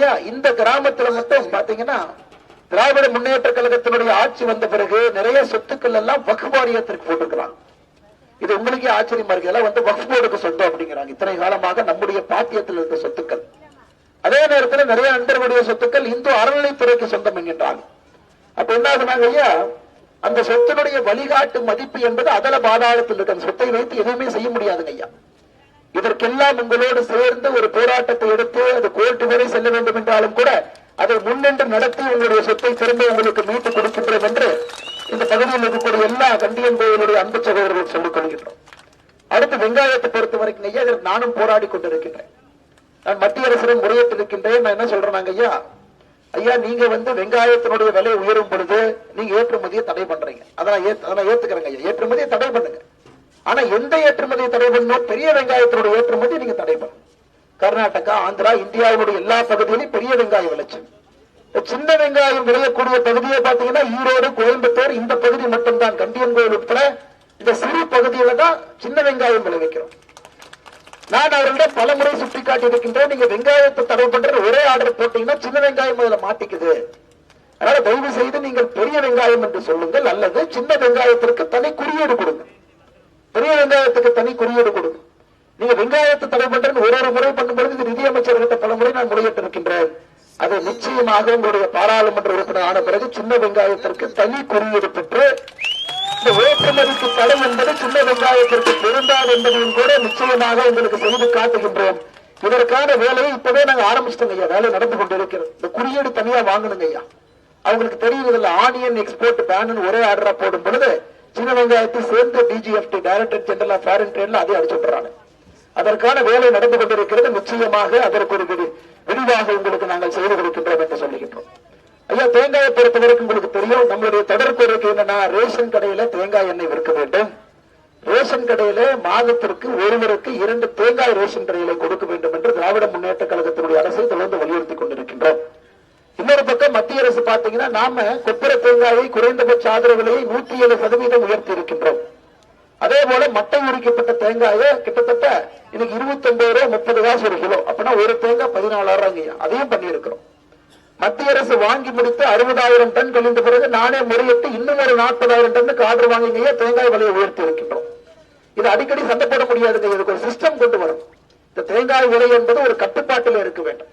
ஐயா இந்த கிராமத்துல மட்டும் பாத்தீங்கன்னா திராவிட முன்னேற்ற கழகத்தினுடைய ஆட்சி வந்த பிறகு நிறைய சொத்துக்கள் எல்லாம் வக்ஃப் போட்டிருக்கிறாங்க. இது உங்களுக்கே ஆச்சரியமா இருக்கு. எல்லாம் வந்து வக்ஃப் போர்டுக்கு சொந்தம் அப்படிங்கிறாங்க. இத்தனை காலமாக நம்முடைய பாத்தியத்தில் இருந்த சொத்துக்கள். அதே நேரத்தில் நிறைய நண்பர்களுடைய சொத்துக்கள் இந்து அறநிலைத்துறைக்கு சொந்தம் என்கின்றாங்க. அப்ப என்ன ஆகுனாங்க ஐயா அந்த சொத்தினுடைய வழிகாட்டு மதிப்பு என்பது அதல பாதாளத்தில் இருக்க. அந்த சொத்தை வைத்து எதுவுமே செய்ய முடியாதுங்க ஐயா. இதற்கெல்லாம் உங்களோடு சேர்ந்து ஒரு போராட்டத்தை எடுத்து அது கோர்ட்டு வரை செல்ல வேண்டும் என்றாலும் கூட அதை முன்னின்று நடத்தி உங்களுடைய சொத்தை திரும்ப உங்களுக்கு மீட்டுக் கொடுக்கின்றோம் என்று இந்த பகுதியில் இருக்கக்கூடிய எல்லா கண்டியன் கோயிலுடைய அன்பு சகோதரர்கள் சொல்லிக் கொள்கின்றோம். அடுத்து வெங்காயத்தை பொறுத்த வரைக்கும் ஐயா இதற்கு நானும் போராடி கொண்டிருக்கின்றேன். நான் மத்திய அரசிடம் முறையிட்டிருக்கின்றேன் நான் என்ன சொல்றேன் ஐயா? ஐயா நீங்க வந்து வெங்காயத்தினுடைய விலை உயரும் பொழுது நீங்க ஏற்றுமதியை தடை பண்றீங்க. அதான் ஏத்து- அதை நான் ஏத்துக்கிறேங்க ஐயா. ஏற்றுமதியை தடை பண்ணுங்க. ஆனா எந்த ஏற்றுமதியை தடை பண்ணணும் பெரிய வெங்காயத்தினுடைய ஏற்றுமதி நீங்க தடை பண்ணணும் கர்நாடகா ஆந்திரா இந்தியாவுடைய எல்லா பகுதியிலும் பெரிய வெங்காயம் விளைச்சல். சின்ன வெங்காயம் விளையக்கூடிய பகுதியை பாத்தீங்கன்னா ஈரோடு கோயம்புத்தூர் இந்த பகுதி மட்டும்தான். கண்டியன் கோயில் உட்பட இந்த சிறு பகுதியில தான் சின்ன வெங்காயம் விளைவிக்கிறோம். நான் அவர்களிடம் பல முறை சுட்டி காட்டியிருக்கின்றேன் நீங்க வெங்காயத்தை தடை பண்ற ஒரே ஆர்டர் போட்டீங்கன்னா சின்ன வெங்காயம் அதுல மாட்டிக்குது. அதனால தயவு செய்து நீங்கள் பெரிய வெங்காயம் என்று சொல்லுங்கள். அல்லது சின்ன வெங்காயத்திற்கு தனி குறியீடு கொடுங்க பெரிய வெங்காயத்துக்கு தனி குறியீடு கொடுங்க நீங்க வெங்காயத்தை தடை பண்றேன்னு ஒரு ஒரு முறை பண்ணும்பொழுது இது நிதியமைச்சர்கிட்ட பல முறை நான் முறையிட்டு இருக்கின்றேன் அது நிச்சயமாக உங்களுடைய பாராளுமன்ற உறுப்பினர் ஆன பிறகு சின்ன வெங்காயத்திற்கு தனி குறியீடு பெற்று இந்த ஏற்றுமதிக்கு தடை என்பது சின்ன வெங்காயத்திற்கு பொருந்தாது என்பதையும் கூட நிச்சயமாக உங்களுக்கு செய்து காட்டுகின்றோம் இதற்கான வேலையை இப்பவே நாங்க ஆரம்பிச்சிட்டோங்க ஐயா. வேலை நடந்து கொண்டிருக்கிறது. இந்த குறியீடு தனியா வாங்கணுங்க ஐயா. அவங்களுக்கு தெரியும் இதுல ஆனியன் எக்ஸ்போர்ட் பேன் ஒரே ஆர்டரா போடும் பொழுது சின்ன வெங்காயத்தை சேர்ந்த DGFT director general of foreign ட்ரேட்ல அதை அடிச்சு அதற்கான வேலை நடந்து கொண்டிருக்கிறது. நிச்சயமாக அதற்கு ஒரு விரிவாக உங்களுக்கு நாங்கள் செய்து கொடுக்கின்றோம் என்று சொல்லுகின்றோம். ஐயா தேங்காயை பொறுத்தவரைக்கும் உங்களுக்கு தெரியும் நம்மளுடைய தொடர் என்னன்னா ரேஷன் கடையில தேங்காய் எண்ணெய் விற்க வேண்டும். ரேஷன் கடையில மாதத்திற்கு ஒருவருக்கு இரண்டு தேங்காய் ரேஷன் கடையில கொடுக்க வேண்டும் என்று திராவிட முன்னேற்ற கழகத்தினுடைய அரசு தொடர்ந்து வலியுறுத்தி மத்திய அரசு பாத்தீங்கன்னா நாம கொப்பரை தேங்காயை குறைந்தபட்ச ஆதரவு விலையை நூத்தி ஏழு சதவீதம் உயர்த்தி இருக்கின்றோம் அதே போல மட்டை உரிக்கப்பட்ட தேங்காயை கிட்டத்தட்ட இன்னைக்கு இருபத்தி ஒன்பது ரூபாய் முப்பது காசு ஒரு கிலோ. அப்படின்னா ஒரு தேங்காய் பதினாலாயிரம் அதையும் பண்ணி இருக்கிறோம் மத்திய அரசு வாங்கி முடித்து அறுபதாயிரம் டன் கழிந்த பிறகு நானே முறையிட்டு இன்னும் ஒரு நாற்பதாயிரம் டன்னுக்கு ஆர்டர் வாங்கிங்க தேங்காய் விலையை உயர்த்தி இருக்கின்றோம் இது அடிக்கடி சண்டை போட முடியாதுங்க இதுக்கு ஒரு சிஸ்டம் கொண்டு வரும் இந்த தேங்காய் விலை என்பது ஒரு கட்டுப்பாட்டில் இருக்க வேண்டும்.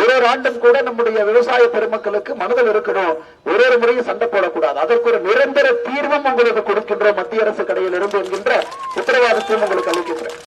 ஒரு ஒரு ஆண்டும் கூட நம்முடைய விவசாய பெருமக்களுக்கு மனதில் இருக்கணும். ஒரு ஒரு முறையும் சண்டை போடக்கூடாது. அதற்கு ஒரு நிரந்தர தீர்வும் உங்களுக்கு கொடுக்கின்ற மத்திய அரசு கடையில் இருந்து என்கின்ற உத்தரவாதத்தையும் உங்களுக்கு அளிக்கின்றேன்